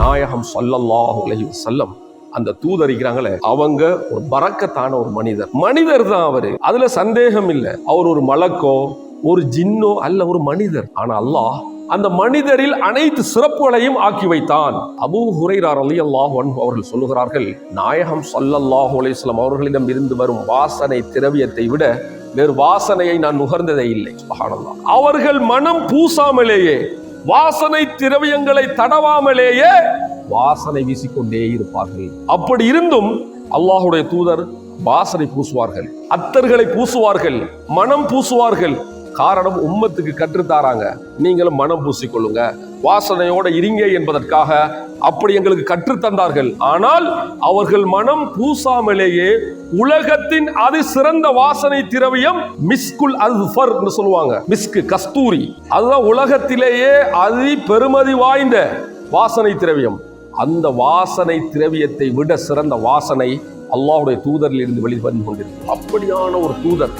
நாயகம் ஸல்லல்லாஹு அலைஹி வஸல்லம் அந்த தூதரிக்கிறாங்களே அவங்க ஒரு பறக்கத்தான ஒரு மனிதர். மனிதர் தான் அவரு. அதுல சந்தேகம் இல்லை. அவர் ஒரு மலக்கோ ஒரு ஜின்னோ அல்ல ஒரு மனிதர். ஆனா அல்லாஹ் அந்த மனிதரில் அனைத்து சிறப்புகளையும் ஆக்கி வைத்தான். அபூ ஹுரைரார் ரலியல்லாஹு அன்ஹு அவர்கள் சொல்லுகிறார்கள் நாயகம் ஸல்லல்லாஹு அலிஸ்லாம் அவர்களிடம் இருந்து வரும் வாசனை திரவியத்தை விட வேறு வாசனையை நான் நுகர்ந்ததே இல்லை. அவர்கள் மனம் பூசாமலேயே வாசனை திரவியங்களை தடவாமலேயே வாசனை வீசிக்கொண்டே இருப்பார்கள். அப்படி இருந்தும் அல்லாஹுடைய தூதர் வாசனை பூசுவார்கள் அத்தர்களை பூசுவார்கள் மனம் பூசுவார்கள் காரணம் உம்மத்துக்கு கற்றுத்தாராங்க. நீங்களும் மனம் பூசிக்கொள்ளுங்க. வாசனையோட இருங்க என்பதற்காக அப்படி எங்களுக்கு கற்றுத்தந்தார்கள். ஆனால் அவர்கள் மனம் பூசாமலேயே உலகத்தின் அது சிறந்த வாசனை திரவியம் மிஸ்குல் அல்ஃபர் சொல்லுவாங்க. மிஸ்கு கஸ்தூரி. அதுதான் உலகத்திலேயே அதி பெருமதி வாய்ந்த வாசனை திரவியம். அந்த வாசனை திரவியத்தை விட சிறந்த வாசனை அல்லாஹுடைய தூதரில் இருந்து வெளிவந்து கொண்டிருக்கு. அப்படியான ஒரு தூதர்.